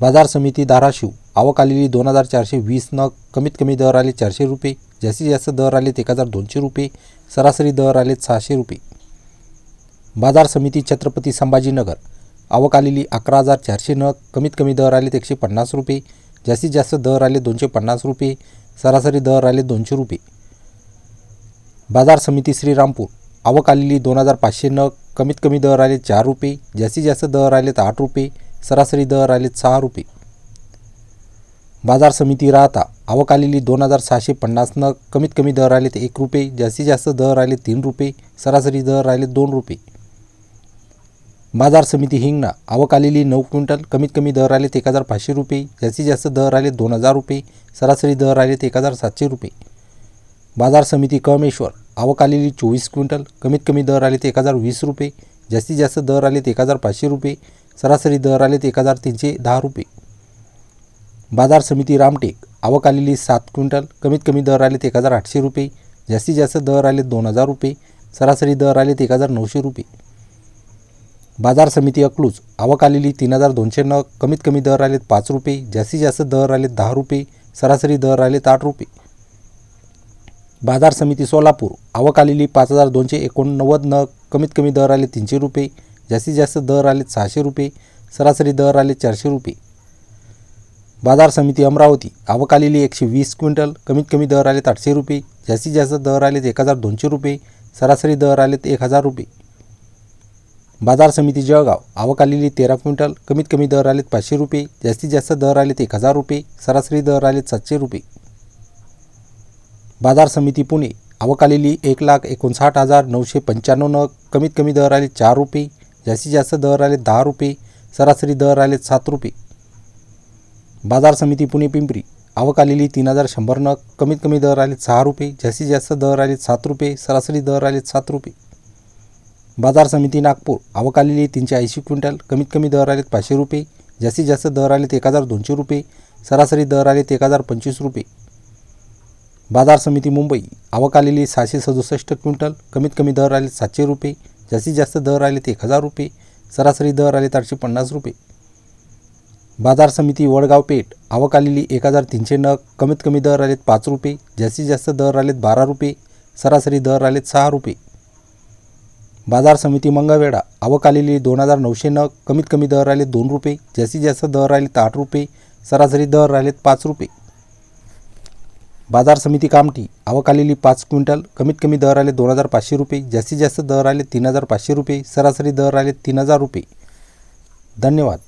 बाजार समिती धाराशिव. आवक आलेली दोन हजार चारशे वीस नग कमीत कमी दर आले चारशे रुपये. जास्तीत जास्त दर आलेत एक हजार दोनशे रुपये. सरासरी दर आलेत सहाशे रुपये. बाजार समिती छत्रपती संभाजीनगर. आवक आलेली अकरा हजार चारशे नग कमीत कमी दर आले एकशे पन्नास रुपये. जास्तीत जास्त दर आले दोनशे पन्नास रुपये. सरासरी दर आले दोनशे रुपये. बाजार समिती श्रीरामपूर. आवक आलेली दोन हजार पाचशे नग कमीत कमी दर आले चार रुपये. जास्तीत जास्त दर आलेत आठ रुपये. सरासरी दर आले सहा रुपये. बाजार समिती राहता आवक आलेली दोन हजार सहाशे पन्नासनं कमीत कमी दर आले एक रुपये जास्तीत जास्त दर आले तीन रुपये सरासरी दर आले दोन रुपये. बाजार समिती हिंगणा आवक आलेली नऊ क्विंटल कमीत कमी दर आले एक हजार पाचशे रुपये जास्तीत जास्त दर आले दोन हजार रुपये सरासरी दर आले एक हजार सातशे रुपये. बाजार समिती कमेश्वर आवक आलेली चोवीस क्विंटल कमीत कमी दर आले एक हजार वीस रुपये जास्तीत जास्त दर आले एक हजार पाचशे रुपये सरासरी दर आले एक हजार तीनशे दहा रुपये. बाजार समिती रामटेक आवक आलेली सात क्विंटल कमीत कमी दर आलेत एक हजार आठशे रुपये जास्तीत जास्त दर आलेत दोन हजार रुपये सरासरी दर आलेत एक हजार नऊशे रुपये. बाजार समिती अकलूज आवक आलेली तीन हजार दोनशे नग कमीत कमी दर आलेत पाच रुपये जास्तीत जास्त दर आलेत दहा रुपये सरासरी दर आलेत आठ रुपये. बाजार समिती सोलापूर आवक आलेली पाच हजार दोनशे एकोणनव्वद नग कमीत कमी दर आले तीनशे रुपये जास्तीत जास्त दर आले सहाशे रुपये सरासरी दर आले चारशे रुपये. बाजार समिती अमरावती आवक आलेली एकशे वीस क्विंटल कमीत कमी दर आलेत आठशे रुपये जास्तीत जास्त दर आलेत एक हजार दोनशे रुपये सरासरी दर आलेत एक हजार रुपये. बाजार समिती जळगाव आवक आलेली तेरा क्विंटल कमीत कमी दर आलेत पाचशे रुपये जास्तीत जास्त दर आलेत एक हजार रुपये सरासरी दर आलेत सातशे रुपये. बाजार समिती पुणे आवक आलेली एक लाख एकोणसाठ हजार नऊशे पंच्याण्णव नग कमीत कमी दर आले चार रुपये जास्तीत जास्त दर आले दहा रुपये सरासरी दर आले सात रुपये. बाजार समिती पुणे पिंपरी आवक आलेली तीन हजार शंभर नग कमीत कमी दर आले सहा रुपये जास्तीत जास्त दर आले सात रुपये सरासरी दर आले सात रुपये. बाजार समिती नागपूर आवक आलेली तीनशे ऐंशी क्विंटल कमीत कमी दर आलेत पाचशे रुपये जास्तीत जास्त दर आलेत एक हजार दोनशे रुपये सरासरी दर आलेत एक हजार पंचवीस रुपये. बाजार समिती मुंबई आवक आलेली सहाशे सदुसष्ट क्विंटल कमीत कमी दर आले सातशे रुपये जास्तीत जास्त दर आलेत एक हजार रुपये सरासरी दर आलेत आठशे पन्नास रुपये. बाजार समिती वडगाव पेठ आवक आलेली एक हजार तीनशे नग कमीत कमी दर आलेत पाच रुपये जास्तीत जास्त दर आलेत बारा रुपये सरासरी दर आलेत सहा रुपये. बाजार समिती मंगळवेढा आवक आलेली दोन हजार नऊशे नग कमीत कमी दर आले दोन रुपये जास्तीत जास्त दर आलेत आठ रुपये सरासरी दर आलेत पाच रुपये. बाजार समिती कामठी आवक आलेली पाच क्विंटल कमीत कमी दर आले दोन हजार पाचशे रुपये जास्तीत जास्त दर आले तीन हजार पाचशे रुपये सरासरी दर आले तीन हजार रुपये. धन्यवाद.